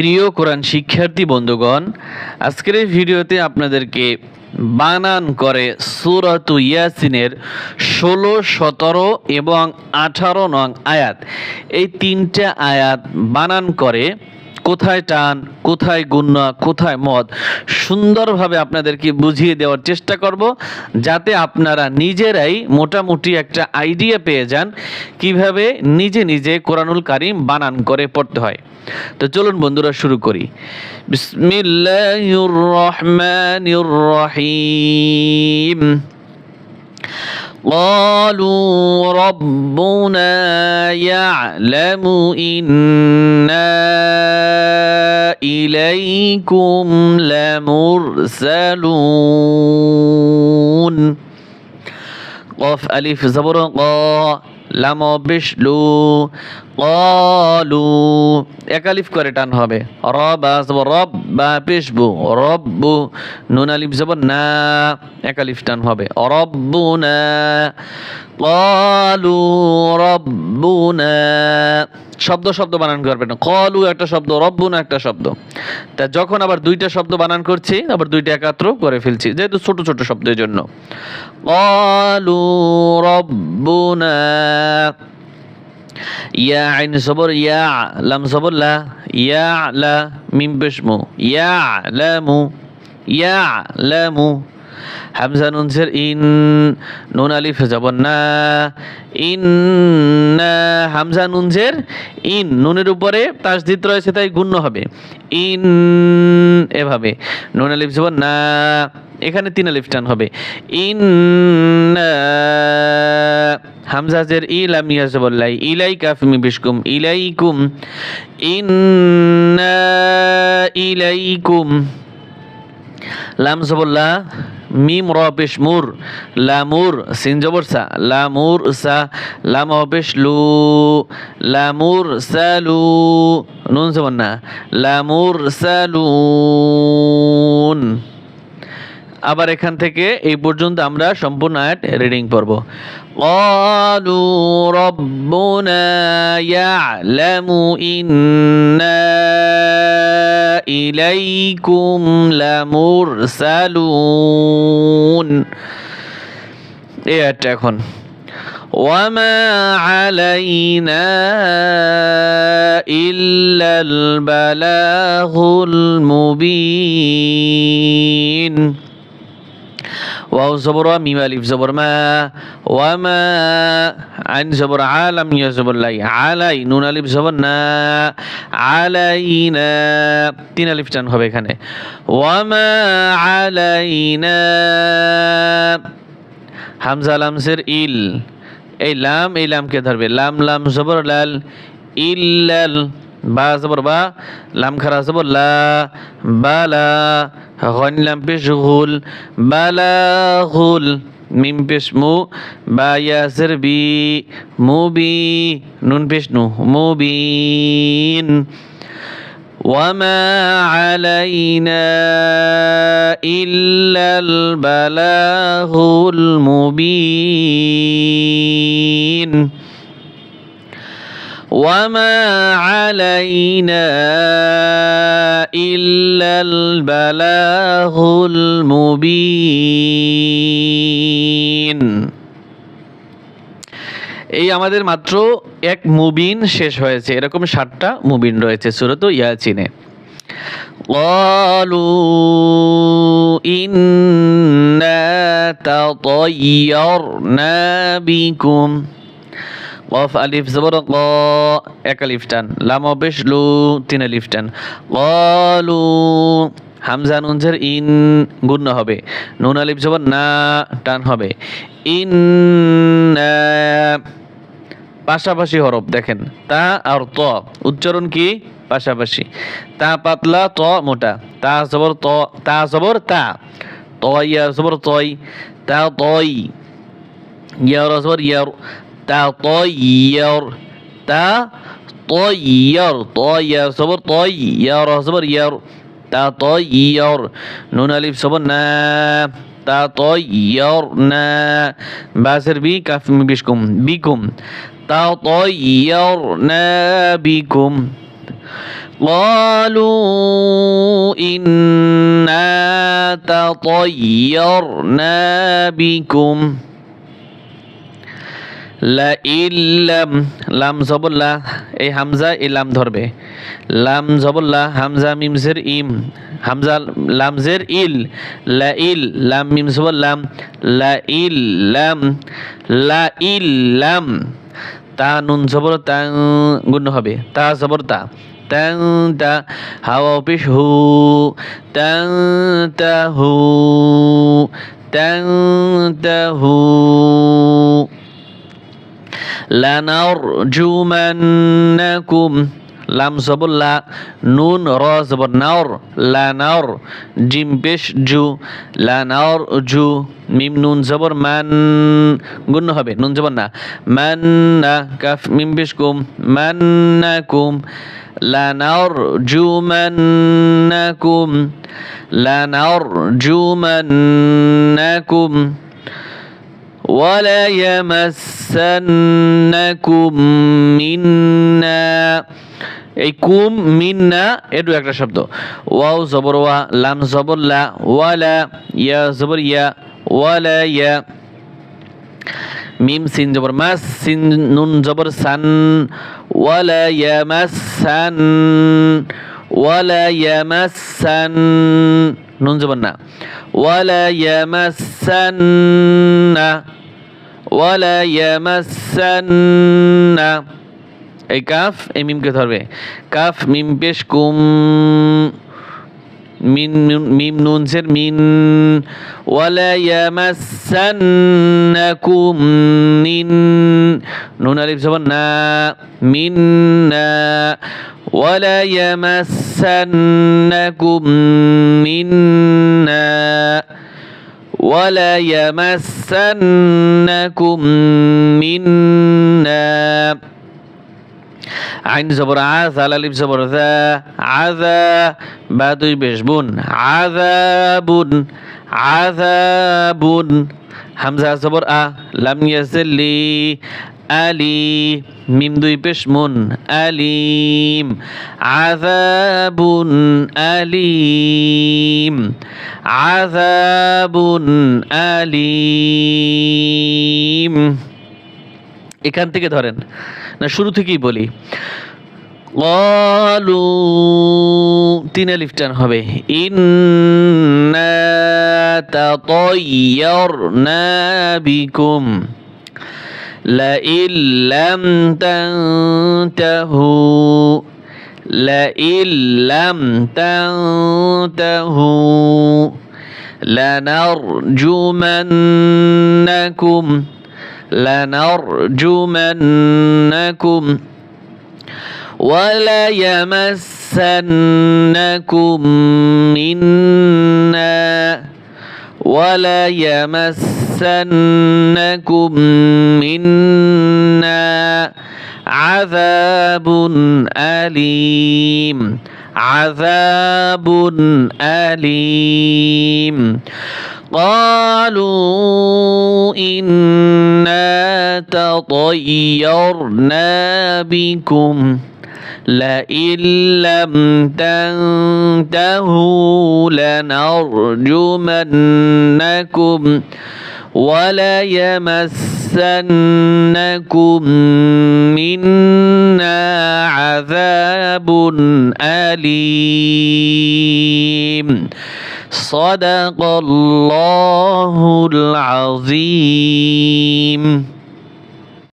প্রিয় কোরআন শিক্ষার্থী বন্ধুগণ, আজকের এই ভিডিওতে আপনাদেরকে বানান করে সুরত ইয়াসিনের ষোলো, সতেরো এবং আঠারো নং আয়াত। এই তিনটা আয়াত বানান করে কোথায় টান কোথায় গুন্না কোথায় মদ সুন্দরভাবে আপনাদেরকে বুঝিয়ে দেওয়ার চেষ্টা করব যাতে আপনারা নিজেরাই মোটামুটি একটা আইডিয়া পেয়ে যান কিভাবে নিজে নিজে কোরআনুল কারিম বানান করে পড়তে হয় তো চলুন বন্ধুরা শুরু করি বিসমিল্লাহির রহমানির রহিম قالوا ربنا يعلم إنا ইলাইকুম লামুরসালুন কফ আলিফ জবর ক লাম বিষ্ণু এক একালিফ করে টান হবে। রব আসব রব বা পেশবু, রব্বু নুন আলিফ যাব না, এক একালিফ টান হবে। রব্বু না, কলু রব্বু না। শব্দ শব্দ বানান করবেন কলু একটা শব্দ, রব্বুনা একটা শব্দ। তা যখন আবার দুইটা শব্দ বানান করছি, আবার দুইটা একাত্র করে ফেলছি, যেহেতু ছোট ছোট শব্দের জন্য কলু রব্বুনা, ইয়া আইন সবর, ইয়া লাম সবর, লা, ইয়া লা, মিম পেশমু ইয়া লামু ইয়া লামু হামজা নুনসের ইন, নুন আলিফ জবর না, ইন হামজা নুনসের ইন, নুনের উপরে তাসদিদ রয়েছে তাই গুণ্য হবে। ইন এভাবে, নুন আলিফ জবর না, এখানে তিন আলিফ টান হবে। ইন হামজাজের ইলাম ইয়াজবল্লাই ইলাই কাফমি বিশকুম, ইলাইকুম ইন্না ইলাইকুম। লাম জবল্লা মিম র পেশ মুর লামুর সিন জবর সা লামুর সা লাম পেশ লু লামুর সালু নুন জবর না লামুর সালুন আবার এখান থেকে এই পর্যন্ত আমরা সম্পূর্ণ আয়াত রিডিং পড়ব قالوا ربنا يعلم إنا إليكم لمرسلون এই আয়াতটা এখন وما علينا إلا البلاغ المبين ওয়াও জবর ওয়া মিম আলিফ জবর মা ওয়া মা আইন জবর আলাম ইয়া জবর লাই আলাই নুন আলিফ জবর না আলাইনা তিন আলিফ টান হবে এখানে. ওয়া মা আলাইনা হামজা লামসের ইল এই লাম এই লামকে ধরবে؟ লাম লাম জবর লাল ইল্লাল বা জবর বা লাম খারা জবর লা বালা গন লাম পেশ গুল বালাগুল মিম পেশ মু বা ইয়াসের বি মুবি নুন পেশ নু মুবিন وما علينا إلا البلاغ المبين وما علينا إلا البلاغ المبين এই আমাদের মাত্র এক মুবিন শেষ হয়েছে এরকম ষাটটা মুবিন রয়েছে সুরত ইয়াচিনে قالوا إنا تطيرنا بكم কফ আলিফ জবর ক এক আলিফ টান লাম বেশ লু তিন আলিফ টান কলু হামজা নুনজের ইন গুণ হবে নুন আলিফ জবর না টান হবে ইন পাশাপাশি হরফ, দেখেন। তা আর ত, উচ্চারণ কি? পাশাপাশি। তা পাতলা, ত, মোটা। তা জবর, ত, তা জবর, তা। তয়া জবর, তয়। তা, তয়। ইয়ার, জবর, ইয়ার। تطير. تطير. طير. صبر. طير. صبر. ير. تطير. نون ألف. صبر. نا. تطيرنا باسر. بي. كاف. بشكم بكم تطيرنا بكم قالوا إنا تطيرنا بكم. লা ইল্লাম লাম জবল্লা, এই হামজা এই লাম ধরবে। লাম জবল্লা, হামজা মিমজের ইম, হামজা লামজের ইল, লা ইল, লাম মিম জবল্লাম লা ইল, লাম, লা ইল, লাম। তা নুন জবর তা গুণ হবে। তা জবর তা। তাং তা হাওয়া পেশ হু। তাং তা হু। তাং তা হু। লানারজুমান্নাকুম, লাম জবুল্লা নুন, র জবর নাওর লা নাওর জিম পেশ জু লানাওর জু মিম নুন জবর মান, গুণ হবে, নুন জবর না মান না কাফ, মিম পেশ কুম মান না কুম লানাওর জু মান না কুম লা জু মান না কুম ওয়ালায়ামাসান্নাকুম মিন্না এই কুম মিন্না এটু একটা শব্দ। ওয়াও জবর ওয়া, লাম জবর লা, ওয়ালা ইয়া জবর ইয়া, ওয়ালা ইয়া মিম সিন জবর, মাস সিন নুন জবর সান, ওয়ালা ইয়ামাসান ওয়ালা ইয়ামাসান, নুন জবর না, ওয়ালা না ওয়ালা ইয়ামাসান্না। এই কাফ, এই মিমকে ধরবে। কাফ, মিম পেশ কুম, মিন নুন- মিম নুন সের মিন। ওয়ালা ইয়ামাসান্নাকুম মিন নুন। আলিফ জবর না, মিন না। ওয়ালা ইয়ামাসান্নাকুম মিন্না ولا يمسنكم منا. عين زبر عاث على لب زبر ذا عذا بعد بيشبون عذاب عذاب همزة زبر أ لم يزل لي. আলি মিম দুই পেশ মুন। আলিম। আজাবুন আলিম। আজাবুন আলিম। এখান থেকে ধরেন। না, শুরু থেকেই বলি। কলু তিন আলিফ টান হবে। ইন্না না বিকুম। لئن لم تنتهوا لئن لم تنتهوا لنرجمنكم لنرجمنكم وليمسنكم منا وليمسنكم منا عذاب أليم عذاب أليم قالوا إنا تطيرنا بكم لئن لم تنتهوا لنرجمنكم وليمسنكم منا عذاب أليم. صدق الله العظيم.